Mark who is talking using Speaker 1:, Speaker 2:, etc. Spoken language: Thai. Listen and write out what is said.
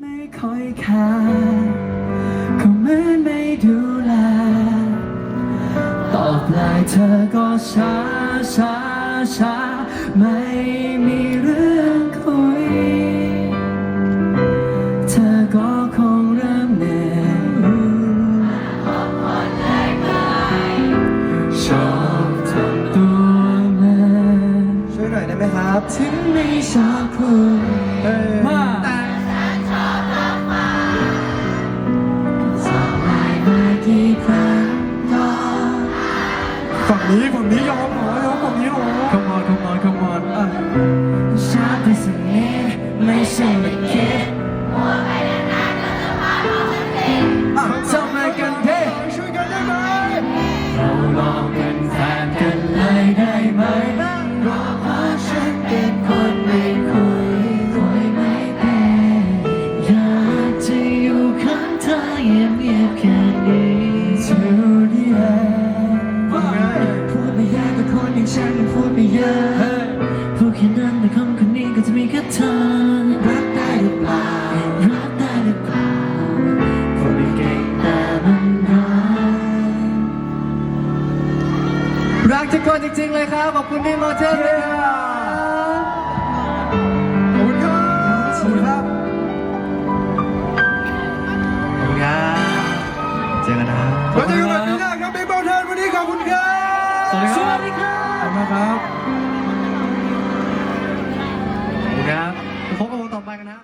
Speaker 1: ไม่ค่อยแคร์เขาเหมือนไม่ดูแล ตอบไลน์เธอก็ช้าช้าช้าไม่มีเรื่องคุย เธอก็คงเริ่มเหนื่อยชอบทำตัวเหมือน
Speaker 2: ช่วยหน่อยได้ไหมครับ
Speaker 1: ถึงไม่ชอบพูด
Speaker 2: เฮ้ย
Speaker 1: มา
Speaker 2: แต่ ฝั่งนี้ฝั่งนี้ยอมหมอยอมฝั่งนี้เหรอ
Speaker 1: ฉันมันพูดไม่เยอะพูดแค่นั้นแต่คำคนนี้ก็จะมีแค่เธอรักได้หรือเปล่ารักได้หรือเปล่าพูดไม่เก่งแต่มันรัก
Speaker 2: รักทุกคนจริงๆเลยครับขอบคุณพี่มอเตอร์ด้วยครับ ค่ขอบคุณมครับขอบคุณครับพบกันวงต่อไปกันนะ